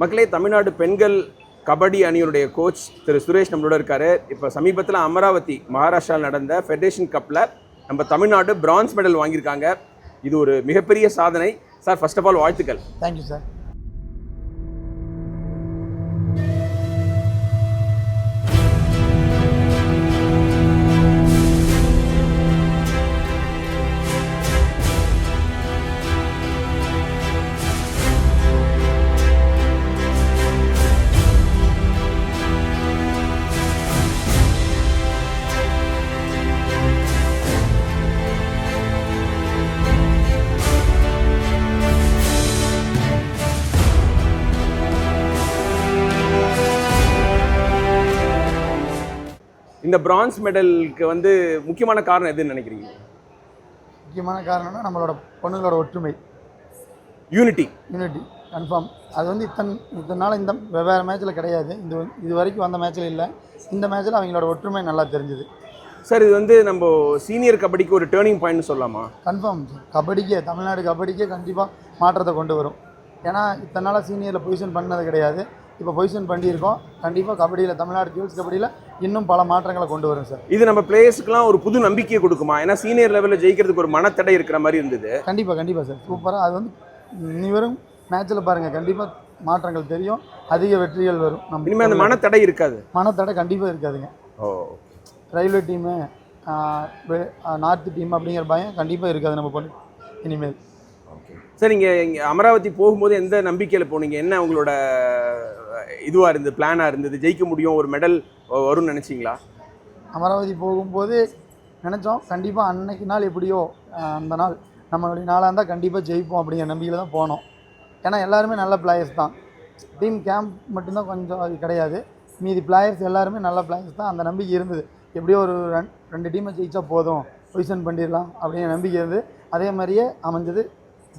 மக்களே தமிழ்நாடு பெண்கள் கபடி அணியினுடைய கோச் திரு சுரேஷ் நம்மளோட இருக்காரு. இப்போ சமீபத்தில் அமராவதி மகாராஷ்டிராவில் நடந்த ஃபெடரேஷன் கப்பில் நம்ம தமிழ்நாடு பிரான்ஸ் மெடல் வாங்கியிருக்காங்க. இது ஒரு மிகப்பெரிய சாதனை. சார் ஃபர்ஸ்ட் ஆஃப் ஆல் வாழ்த்துக்கள். தேங்க்யூ சார் இந்த பிரான்ஸ் மெடலுக்கு வந்து முக்கியமான காரணம் எதுன்னு நினைக்கிறீங்க? முக்கியமான காரணம்னா நம்மளோட பொண்ணுங்களோட ஒற்றுமை. யூனிட்டி யூனிட்டி கன்ஃபார்ம் அது வந்து இத்தனை இத்தனை நாள் இந்த வெவ்வேறு மேட்ச்சில் கிடையாது. இந்த இது வரைக்கும் வந்த மேட்ச்சில் இல்லை. இந்த மேட்ச்சில் அவங்களோட ஒற்றுமை நல்லா தெரிஞ்சுது. சார் இது வந்து நம்ம சீனியர் கபடிக்கு ஒரு டேர்னிங் பாயிண்ட் சொல்லலாமா? கன்ஃபார்ம் கபடிக்கே தமிழ்நாடு கபடிக்கே கண்டிப்பாக மாற்றத்தை கொண்டு வரும். ஏன்னா இத்தனை நாளாக சீனியரில் பொசிஷன் பண்ணது கிடையாது. இப்போ பொசிஷன் பண்ணியிருக்கோம். கண்டிப்பாக கபடியில் தமிழ்நாடு கேர்ள்ஸ் கபடியில் இன்னும் பல மாற்றங்களை கொண்டு வரும் சார் இது நம்ம பிளேயர்ஸ்க்குலாம் ஒரு புது நம்பிக்கையை கொடுக்குமா? ஏன்னா சீனியர் லெவலில் ஜெயிக்கிறதுக்கு ஒரு மனத்தடை இருக்கிற மாதிரி இருந்தது. கண்டிப்பாக கண்டிப்பாக சார் சூப்பராக அது வந்து இனி வரும் மேட்ச்சில் பாருங்கள் கண்டிப்பாக மாற்றங்கள் தெரியும். அதிக வெற்றிகள் வரும். நம்ம இனிமேல் அந்த மனத்தடை இருக்காது. மனத்தடை கண்டிப்பாக இருக்காதுங்க. ஓ. ரயில்வே டீமு நார்த்து டீம் அப்படிங்கிற பயம் கண்டிப்பாக இருக்காது நம்ம பொண்ணு. இனிமேல். சார் நீங்கள் இங்கே அமராவதி போகும்போது எந்த நம்பிக்கையில் போனீங்க? என்ன உங்களோட இதுவாக இருந்தது பிளானாக இருந்தது? ஜெயிக்க முடியும் ஒரு மெடல் வரும்னு நினச்சிங்களா? அமராவதி போகும்போது நினச்சோம் கண்டிப்பாக அன்னைக்கு நாள் எப்படியோ அந்த நாள். நம்மளுடைய நாளாக இருந்தால் கண்டிப்பாக ஜெயிப்போம் அப்படிங்கிற நம்பிக்கையில் தான் போனோம். ஏன்னா எல்லாருமே நல்ல பிளேயர்ஸ் தான். டீம் கேம்ப் மட்டும்தான் கொஞ்சம் அது கிடையாது. மீதி பிளேயர்ஸ் எல்லாருமே நல்ல பிளேயர்ஸ் தான். அந்த நம்பிக்கை இருந்தது. எப்படியோ ஒரு ரெண்டு டீமை ஜெயிச்சா போதும். பொசிஷன் பண்ணிடலாம் அப்படிங்கிற நம்பிக்கை இருந்து அதே மாதிரியே அமைஞ்சது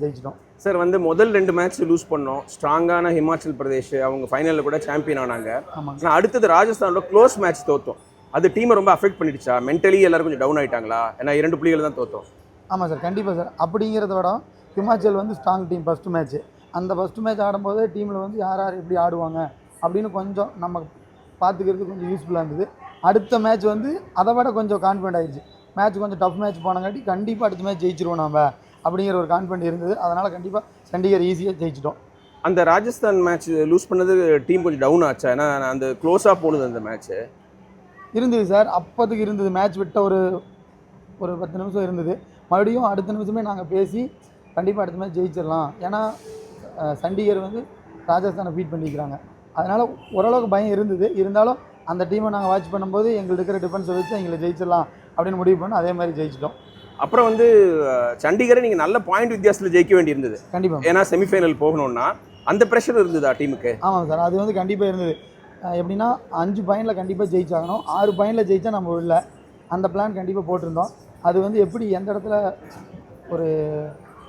ஜெயிச்சிட்டோம். சார் வந்து முதல் ரெண்டு மேட்ச் லூஸ் பண்ணோம். ஸ்ட்ராங்கான ஹிமாச்சல் பிரதேஷ் அவங்க ஃபைனலில் கூட சாம்பியன் ஆனாங்க. ஆனால் அடுத்தது ராஜஸ்தானோட க்ளோஸ் மேட்ச் தோத்தோம். அது டீமை ரொம்ப அஃபெக்ட் பண்ணிடுச்சா? மென்டலி எல்லாரும் கொஞ்சம் டவுன் ஆயிட்டாங்களா? ஏன்னா இரண்டு புள்ளிகள் தான் தோத்தோம். ஆமாம் சார் கண்டிப்பாக சார். அப்படிங்கிறத விட ஹிமாச்சல் வந்து ஸ்ட்ராங் டீம் ஃபஸ்ட்டு மேட்ச்சு அந்த ஃபஸ்ட்டு மேட்ச் ஆடும்போது டீமில் வந்து யார் யார் எப்படி ஆடுவாங்க அப்படின்னு கொஞ்சம் நம்ம பார்த்துக்கிறதுக்கு கொஞ்சம் யூஸ்ஃபுல்லாக இருந்தது. அடுத்த மேட்ச் வந்து அதை விட கொஞ்சம் கான்ஃபிடென்ட் ஆயிடுச்சு மேட்ச் கொஞ்சம் டஃப் மேட்ச் போனங்காட்டி கண்டிப்பாக அடுத்த மேட்ச் ஜெயிச்சிருவோம் நம்ம அப்படிங்கிற ஒரு கான்ஃபிடென்ட் இருந்தது. அதனால் கண்டிப்பாக சண்டிகர் ஈஸியாக ஜெயிச்சிட்டோம். அந்த ராஜஸ்தான் மேட்ச் லூஸ் பண்ணது டீம் கொஞ்சம் டவுன் ஆச்சா? ஏன்னா அந்த க்ளோஸாக போனது அந்த மேட்ச்சு இருந்தது சார் அப்போதுக்கு இருந்தது. மேட்ச் விட்ட ஒரு ஒரு பத்து நிமிஷம் இருந்தது. மறுபடியும் அடுத்த நிமிஷமே நாங்கள் பேசி கண்டிப்பாக அடுத்த மேட்ச் ஜெயிச்சிடலாம். ஏன்னா சண்டிகர் வந்து ராஜஸ்தானை பீட் பண்ணிக்கிறாங்க. அதனால் ஓரளவுக்கு பயம் இருந்தது. இருந்தாலும் அந்த டீமை நாங்கள் வாட்ச் பண்ணும்போது எங்களுக்கு இருக்கிற டிஃபென்ஸை வச்சு எங்களை ஜெயிச்சிடலாம் அப்படின்னு முடிவு பண்ணோம் அதே மாதிரி ஜெயிச்சிட்டோம். அப்புறம் வந்து சண்டிகரை நீங்கள் நல்ல பாயிண்ட் வித்தியாசத்தில் ஜெயிக்க வேண்டியிருந்தது. கண்டிப்பாக ஏன்னா செமிஃபைனல் போகணும்னா அந்த ப்ரெஷர் இருந்ததா டீமுக்கு ஆமாம் சார் அது வந்து கண்டிப்பாக இருந்தது. எப்படின்னா அஞ்சு பாயிண்டில் கண்டிப்பாக ஜெயிச்சாகணும். ஆறு பாயிண்டில் ஜெயிச்சா நம்ம இல்லை அந்த பிளான் கண்டிப்பாக போட்டிருந்தோம். அது வந்து எப்படி எந்த இடத்துல ஒரு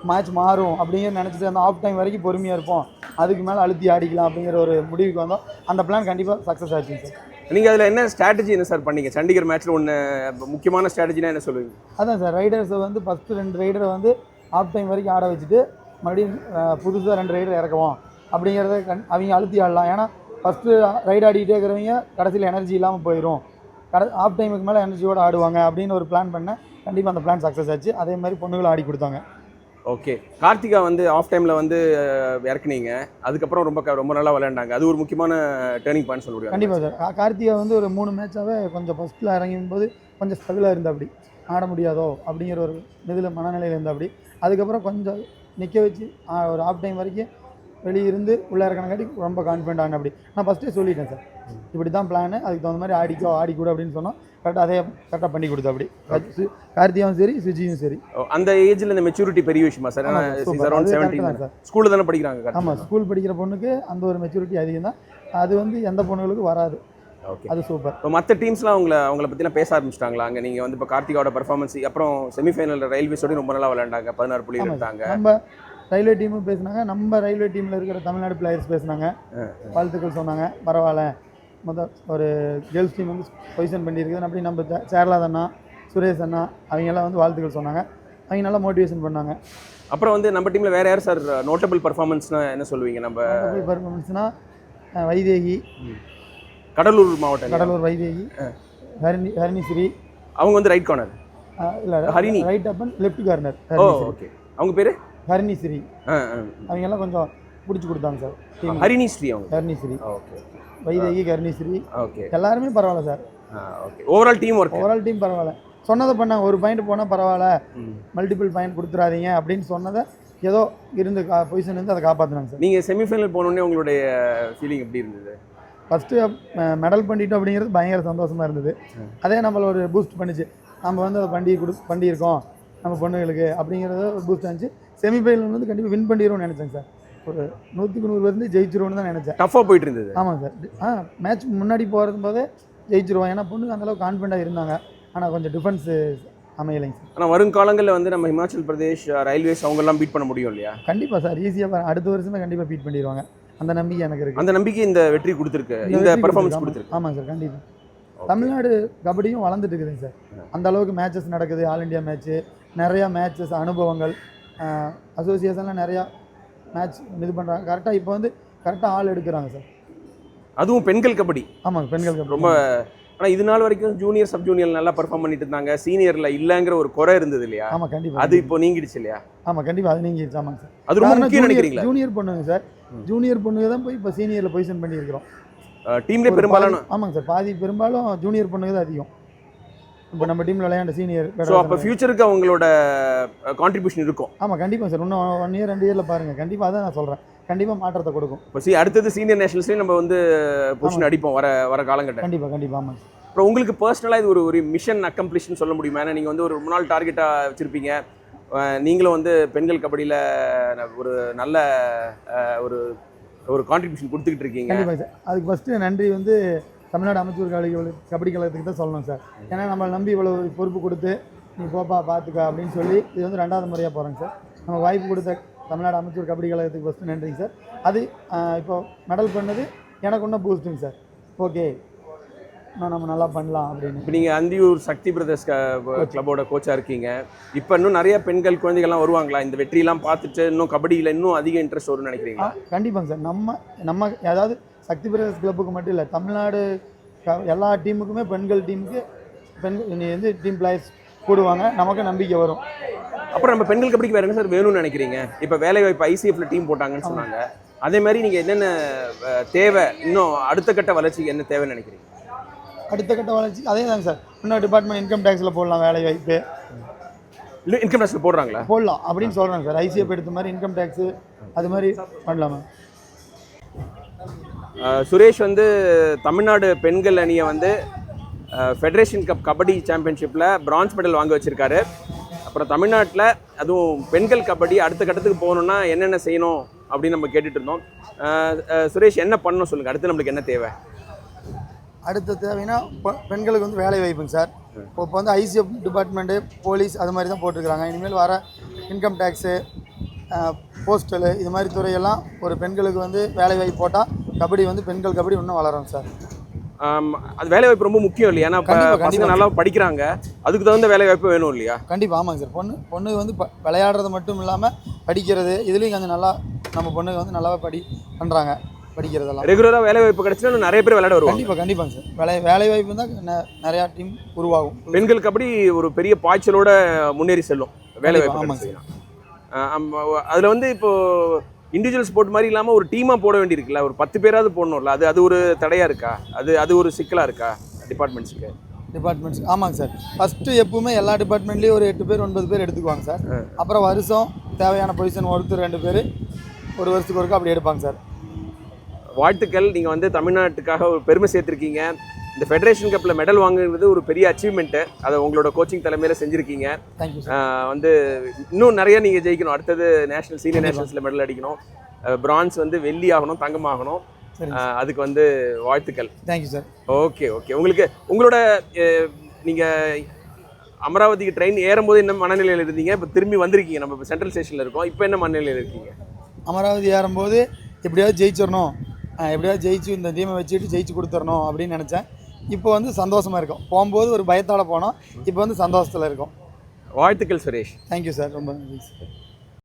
மேட்ச் மாறும் அப்படிங்கிற நினச்சிட்டு அந்த ஆஃப் டைம் வரைக்கும் பொறுமையாக இருப்போம். அதுக்கு மேலே அழுத்தி ஆடிக்கலாம் அப்படிங்கிற ஒரு முடிவுக்கு வந்தோம். அந்த பிளான் கண்டிப்பாக சக்ஸஸ் ஆச்சுங்க சார். நீங்கள் அதில் என்ன ஸ்ட்ராட்டஜி என்ன சார் பண்ணீங்க? சண்டிகர் மேட்ச்சில் ஒன்று முக்கியமான ஸ்ட்ராட்டஜினா என்ன சொல்லுவீங்க? அதான் சார் ரைடர்ஸை வந்து ஃபஸ்ட்டு ரெண்டு ரைடரை வந்து ஆஃப் டைம் வரைக்கும் ஆட வச்சுட்டு மறுபடியும் புதுசாக ரெண்டு ரைடர் இறக்குவோம். அப்படிங்கிறத கண் அவங்க அழுத்தி ஆடலாம். ஏன்னா ஃபஸ்ட்டு ரைடு ஆடிக்கிட்டே இருக்கிறவங்க கடைசியில் எனர்ஜி இல்லாமல் போயிடும் கடை ஆஃப் டைமுக்கு மேலே எனர்ஜியோடு ஆடுவாங்க அப்படின்னு ஒரு பிளான் பண்ணேன். கண்டிப்பாக அந்த பிளான் சக்ஸஸ் ஆச்சு. அதே மாதிரி பொண்ணுகளும் ஆடி கொடுத்தாங்க. ஓகே. கார்த்திகா வந்து ஆஃப் டைமில் வந்து இறக்குனீங்க. அதுக்கப்புறம் ரொம்ப ரொம்ப நல்லா விளையாண்டாங்க. அது ஒரு முக்கியமான டேர்னிங் பாயிண்ட் சொல்ல கண்டிப்பாக சார். கார்த்திகா வந்து ஒரு மூணு மேட்சாகவே கொஞ்சம் ஃபஸ்ட்டில் இறங்கும் போது கொஞ்சம் ஸ்ட்ரகிளாக இருந்தா அப்படி. ஆட முடியாதோ அப்படிங்கிற ஒரு இதில் மனநிலையில் இருந்தா அப்படி. அதுக்கப்புறம் கொஞ்சம் நிற்க வச்சு ஒரு ஆஃப் டைம் வரைக்கும் வெளியே இருந்து உள்ளே இறக்கணங்காட்டி ரொம்ப கான்ஃபிடென்ட் ஆன அப்படி. நான் ஃபஸ்ட்டே சொல்லிட்டேன் சார். இப்படி தான் பிளானு அதுக்கு தகுந்த மாதிரி ஆடிக்கோ ஆடிக்கூட அப்படின்னு சொன்னோம். கரெக்டாக அதே கரெக்டாக பண்ணி கொடுத்தா அப்படி. கார்த்திகாவும் சரி சுஜியும் சரி. அந்த ஏஜ்ல இந்த மெச்சூரிட்டி பெரிய விஷயமா சார்? சார். ஸ்கூலில் தானே படிக்கிறாங்க ஆமாம் ஸ்கூல் படிக்கிற பொண்ணுக்கு அந்த ஒரு மெச்சூரிட்டி அதிகம் தான் அது வந்து எந்த பொண்ணுகளுக்கும் வராது. ஓகே அது சூப்பர் இப்போ மற்ற டீம்ஸ்லாம் அவங்கள அவங்கள பற்றிலாம் பேச ஆரம்பிச்சிட்டாங்களா? அங்கே நீங்கள் வந்து இப்போ கார்த்திகாவோட பர்ஃபார்மன்ஸ் அப்புறம் செமிஃபைனலில் ரயில்வேஸோடய ரொம்ப நல்லா விளையாண்டாங்க பதினாறு புள்ளி எடுத்தாங்க. நம்ம ரயில்வே டீமும் பேசுனாங்க. நம்ம ரயில்வே டீமில் இருக்கிற தமிழ்நாடு பிளேயர்ஸ் பேசுனாங்க. வாழ்த்துக்கள் சொன்னாங்க. பரவாயில்ல. மொதல் ஒரு கேர்ள்ஸ் டீம் வந்து பொசிஷன் பண்ணியிருக்குது. அப்படி நம்ம சேரலாத் அண்ணா சுரேஷ் அண்ணா அவங்கெல்லாம் வந்து வாழ்த்துக்கள் சொன்னாங்க. அவங்க நல்லா மோட்டிவேஷன் பண்ணாங்க. அப்புறம் வந்து நம்ம டீம்ல வேற யார் சார் நோட்டபிள் பர்ஃபார்மன்ஸ்னா என்ன சொல்லுவீங்க நம்ம? பர்ஃபார்மன்ஸ்னால் வைதேகி. கடலூர் மாவட்டம் கடலூர் வைதேகி. ஹரிணி ஹரிணிஸ்ரீ. அவங்க வந்து ரைட் கார்னர் இல்லை ஹரிணி. ரைட் அப்பன் லெஃப்ட் கார்னர் ஓகே அவங்க பேரு? ஹரிணிஸ்ரீ. ஆ, ஆ. அவங்க எல்லாம் கொஞ்சம் பிடிச்சி கொடுத்தாங்க சார். டீம் ஹரிணி ஸ்ரீ அவங்க. ஹரிணிஸ்ரீ. ஓகே. வைதேகி கருணிஸ்ரீ ஓகே. எல்லாருமே பரவாயில்ல sir. Okay. Overall team work overall team பரவாயில்ல. சொன்னதை பண்ணாங்க. ஒரு பாயிண்ட் போனால் பரவாயில்ல. மல்டிபிள் பாயிண்ட் கொடுத்துறாதீங்க அப்படின்னு சொன்னதை ஏதோ இருந்து பொசிஷன் இருந்து அதை காப்பாற்றினாங்க சார். நீங்க செமிஃபைனல் போனோடனே உங்களுடைய ஃபீலிங் எப்படி இருந்தது? ஃபஸ்ட்டு மெடல் பண்ணிட்டோம் அப்படிங்கிறது பயங்கர சந்தோஷமாக இருந்தது. அதே நம்மள ஒரு பூஸ்ட் பண்ணிச்சு. நம்ம வந்து அதை பண்டி கொடு பண்ணியிருக்கோம் நம்ம பொண்ணுங்களுக்கு அப்படிங்கிறத ஒரு பூஸ்ட் ஆச்சு செமிஃபைனல் வந்து கண்டிப்பாக வின் பண்ணிடுவோம்னு நினச்சேங்க சார். ஒரு நூற்றுக்கு நூறு வந்து ஜெயிச்சிருவோம்னு தான் நினச்சேன். டஃப்பாக போயிட்டு இருந்தது. ஆமாம் சார். ஆ மேட்ச் முன்னாடி போகிறது போதே ஜெயிச்சிருவோம். ஏன்னா பொண்ணுங்க அந்தளவுக்கு கான்ஃபிடண்ட்டாக இருந்தாங்க. ஆனால் கொஞ்சம் டிஃபென்ஸு அமையலைங்க சார். ஆனால் வருங்காலங்களில் வந்து நம்ம இமாச்சல் பிரதேஷ் ரயில்வேஸ் அவங்கெல்லாம் பீட் பண்ண முடியும் இல்லையா? கண்டிப்பாக சார். ஈஸியாக அடுத்த வருஷமே கண்டிப்பாக பீட் பண்ணிடுவாங்க அந்த நம்பிக்கை எனக்கு இருக்குது அந்த நம்பிக்கை இந்த வெற்றி கொடுத்துருக்கு. இந்த பெர்ஃபார்மன்ஸ் கொடுத்திருக்கு. ஆமாங்க சார். கண்டிப்பாக தமிழ்நாடு கபடியும் வளர்ந்துட்டு இருக்குதுங்க சார். அந்த அளவுக்கு மேட்சஸ் நடக்குது. ஆல் இண்டியா மேட்ச்சு நிறையா மேட்சஸ் அனுபவங்கள் அசோசியேஷனில் நிறையா மேட்ச் இது பண்ணுறாங்க கரெக்டாக இப்போ வந்து கரெக்டாக ஆள் எடுக்கிறாங்க சார் அதுவும் பெண்கள் கபடி. ஆமாங்க பெண்கள் கபடி. ரொம்ப ஆனால் இது நாள் வரைக்கும் ஜூனியர் சப் ஜூனியர் நல்லா பெர்ஃபார்ம் பண்ணிட்டு இருந்தாங்க. சீனியர்ல இல்லைங்கிற ஒரு குறை இருந்தது இல்லையா? ஆமாம் கண்டிப்பாக அது இப்போ நீங்கிடுச்சு இல்லையா? ஆமாம் கண்டிப்பாக அது நீங்கள் ஆமாங்க சார் அது ரொம்ப முக்கியம் நினைக்கிறீங்களா? ஜூனியர் பொண்ணுங்க சார் ஜூனியர் பொண்ணுங்க தான் போய் இப்போ சீனியரில் பொசிஷன் பண்ணியிருக்கிறோம். டீம்லேயே பாதி- ஆமாங்க சார் பாதி பெரும்பாலும் ஜூனியர் பொண்ணுங்க தான் அதிகம். இப்போ நம்ம டீமில் விளையாண்ட சீனியர் ஸோ அப்போ ஃபியூச்சருக்கு அவங்களோட கான்ட்ரிபியூஷன் இருக்கும். ஆமாம் கண்டிப்பாக சார். இன்னும் ஒன் இயர் ரெண்டு இயரில் பாருங்கள் கண்டிப்பாக அதான் நான் சொல்கிறேன் கண்டிப்பாக மாற்றத்தை கொடுக்கும். இப்போ சி அடுத்தது சீனியர் நேஷனல்ஸ்லேயும் நம்ம வந்து பொசிஷன் அடிப்போம் வர வர காலங்கட்டம் கண்டிப்பாக கண்டிப்பாக சார் அப்புறம் உங்களுக்கு பர்சனலாக இது ஒரு ஒரு மிஷன் அக்கம்ப்ளிஷ்னு சொல்ல முடியுமா? ஏன்னா நீங்கள் வந்து ஒரு ரொம்ப நாள் டார்கெட்டாக வச்சுருப்பீங்க. நீங்களும் வந்து பெண்கள் கபடியில் ஒரு நல்ல ஒரு ஒரு கான்ட்ரிபியூஷன் கொடுத்துக்கிட்டு இருக்கீங்க. அதுக்கு ஃபஸ்ட்டு நன்றி வந்து தமிழ்நாடு அமைச்சர் கபடி கபடி கழகத்துக்கு தான் சொல்லணும் சார். ஏன்னா நம்மளை நம்பி இவ்வளோ பொறுப்பு கொடுத்து நீ போப்பா பார்த்துக்க அப்படின்னு சொல்லி இது வந்து ரெண்டாவது முறையாக போகிறோங்க சார். நம்ம வாய்ப்பு கொடுத்த தமிழ்நாடு அமைச்சர் கபடி கழகத்துக்கு ஃபஸ்ட்டு நன்றிங்க சார். அது இப்போது இப்போ மெடல் பண்ணது எனக்கு ஒன்றும் பூஸ்ட்டுங்க சார். ஓகே இன்னும் நம்ம நல்லா பண்ணலாம் அப்படின்னு. இப்போ நீங்கள் அந்தியூர் சக்தி பிரதர்ஸ் கிளப்போட கோச்சாக இருக்கீங்க. இப்போ இன்னும் நிறைய பெண்கள் குழந்தைகள்லாம் வருவாங்களா? இந்த வெற்றியெல்லாம் பார்த்துட்டு இன்னும் கபடியில் இன்னும் அதிக இன்ட்ரெஸ்ட் வரும்னு நினைக்கிறீங்களா? கண்டிப்பாங்க சார். நம்ம நம்ம அதாவது சக்தி பிரதர்ஸ் கிளப்புக்கு மட்டும் இல்லை தமிழ்நாடு எல்லா டீமுக்குமே பெண்கள் டீமுக்கு பெண்கள் வந்து டீம் பிளேயர்ஸ் கூடுவாங்க. நமக்கு நம்பிக்கை வரும். அப்புறம் நம்ம பெண்கள் கபடிக்கு வேற என்ன சார் வேணும்னு நினைக்கிறீங்க? இப்போ வேலை வாய்ப்பு ஐசிஎஃப்ல டீம் போட்டாங்கன்னு சொன்னாங்க. அதே மாதிரி நீங்கள் என்னென்ன தேவை இன்னும் அடுத்த கட்ட வளர்ச்சிக்கு என்ன தேவைன்னு நினைக்கிறீங்க? அடுத்த கட்ட வளர்ச்சி அதே தாங்க சார் இன்னும் டிபார்ட்மெண்ட் இன்கம் டேக்ஸில் போடலாம் வேலை வாய்ப்பு. இல்லை இன்கம் டேக்ஸில் போடுறாங்களா? போடலாம் அப்படின்னு சொல்கிறாங்க சார். ஐசிஎஃப் எடுத்த மாதிரி இன்கம் டேக்ஸு அது மாதிரி பண்ணலாமா? சுரேஷ் வந்து தமிழ்நாடு பெண்கள் அணியை வந்து ஃபெடரேஷன் கப் கபடி சாம்பியன்ஷிப்பில் பிரான்ஸ் மெடல் வாங்க வச்சிருக்காரு. அப்புறம் தமிழ்நாட்டில் அதுவும் பெண்கள் கபடி அடுத்த கட்டத்துக்கு போகணுன்னா என்னென்ன செய்யணும் அப்படின்னு நம்ம கேட்டுட்டு இருந்தோம். சுரேஷ் என்ன பண்ணணும் சொல்லுங்கள் அடுத்து நம்மளுக்கு என்ன தேவை? அடுத்த தேவைன்னா பெண்களுக்கு வந்து வேலை வாய்ப்புங்க சார். இப்போ இப்போ வந்து ஐசிஎஃப் டிபார்ட்மெண்ட்டு போலீஸ் அது மாதிரி தான் போட்டிருக்கிறாங்க இனிமேல் வர இன்கம் டேக்ஸு போஸ்டலு இது மாதிரி துறையெல்லாம் ஒரு பெண்களுக்கு வந்து வேலை வாய்ப்பு போட்டால் கபடி வந்து பெண்கள் கபடி இன்னும் வளரும் சார். அது வேலை வாய்ப்பு ரொம்ப முக்கியம் இல்லையா? ஏன்னா பசங்க. நல்லா படிக்கிறாங்க. அதுக்கு தகுந்த வேலை வாய்ப்பு வேணும் இல்லையா? கண்டிப்பாக ஆமாங்க சார். பொண்ணு பொண்ணு வந்து ப விளையாடுறது மட்டும் இல்லாமல் படிக்கிறது இதுலேயும் கொஞ்சம் நல்லா நம்ம பொண்ணுங்க வந்து நல்லாவே படி பண்ணுறாங்க படிக்கிறதெல்லாம். ரெகுலராக வேலை வாய்ப்பு கிடைச்சுன்னா இன்னும் நிறைய பேர் விளையாட வருவாங்க. கண்டிப்பாக கண்டிப்பாங்க சார். வேலை வேலை வாய்ப்பு தான் நிறையா டீம் உருவாகும். பெண்கள் கபடி ஒரு பெரிய பாய்ச்சலோட முன்னேறி செல்லும். வேலை வாய்ப்பு அதில் வந்து இப்போ இண்டிவிஜுவல் ஸ்போர்ட் மாதிரி இல்லாமல் ஒரு டீமாக போட வேண்டியிருக்குல்ல. ஒரு பத்து பேராவது போடணும்ல. அது அது ஒரு தடையாக இருக்கா? அது அது ஒரு சிக்கலாக இருக்கா? டிபார்ட்மெண்ட்ஸுக்கு டிபார்ட்மெண்ட்ஸ் ஆமாங்க சார். ஃபஸ்ட்டு எப்பவுமே எல்லா டிபார்ட்மெண்ட்லேயும் ஒரு எட்டு பேர் ஒன்பது பேர் எடுத்துக்குவாங்க சார். அப்புறம் வருஷம் தேவையான பொசிஷன் ஒருத்தர் ரெண்டு பேர் ஒரு வருஷத்துக்கு ஒருக்கா அப்படி எடுப்பாங்க சார். வாழ்த்துக்கள். நீங்கள் வந்து தமிழ்நாட்டுக்காக ஒரு பெருமை சேர்த்துருக்கீங்க. இந்த ஃபெடரேஷன் கப்பில் மெடல் வாங்குறது ஒரு பெரிய அச்சீவ்மெண்ட்டு அதை உங்களோட கோச்சிங் தலைமையில் செஞ்சுருக்கீங்க. வந்து இன்னும் நிறைய நீங்கள் ஜெயிக்கணும். அடுத்தது நேஷனல் சீனியர் நேஷனல்ஸில் மெடல் அடிக்கணும். பிரான்ஸ் வந்து வெள்ளி ஆகணும் தங்கம் ஆகணும். சரி ஆஹ் அதுக்கு வந்து வாழ்த்துக்கள். Thank you sir okay okay. உங்களுக்கு உங்களோட அஹ், நீங்க அமராவதிக்கு ட்ரெயின் ஏறும்போது என்ன மனநிலையில் இருந்தீங்க? இப்போ திரும்பி வந்திருக்கீங்க. நம்ம இப்போ சென்ட்ரல் ஸ்டேஷனில் இருக்கோம். இப்போ என்ன மனநிலையில் இருக்கீங்க? அமராவதி ஏறும்போது எப்படியாவது ஜெயிச்சிடணும். எப்படியாவது ஜெயிச்சு இந்த டீமை வச்சுட்டு ஜெயிச்சு கொடுத்துடணும் அப்படின்னு நினச்சேன். இப்போ வந்து சந்தோஷமாக இருக்கும். போகும்போது ஒரு பயத்தோட போனோம். இப்போ வந்து சந்தோஷத்தில் இருக்கும். வாழ்த்துக்கள் சுரேஷ். தேங்க்யூ சார் ரொம்ப நன்றி சார்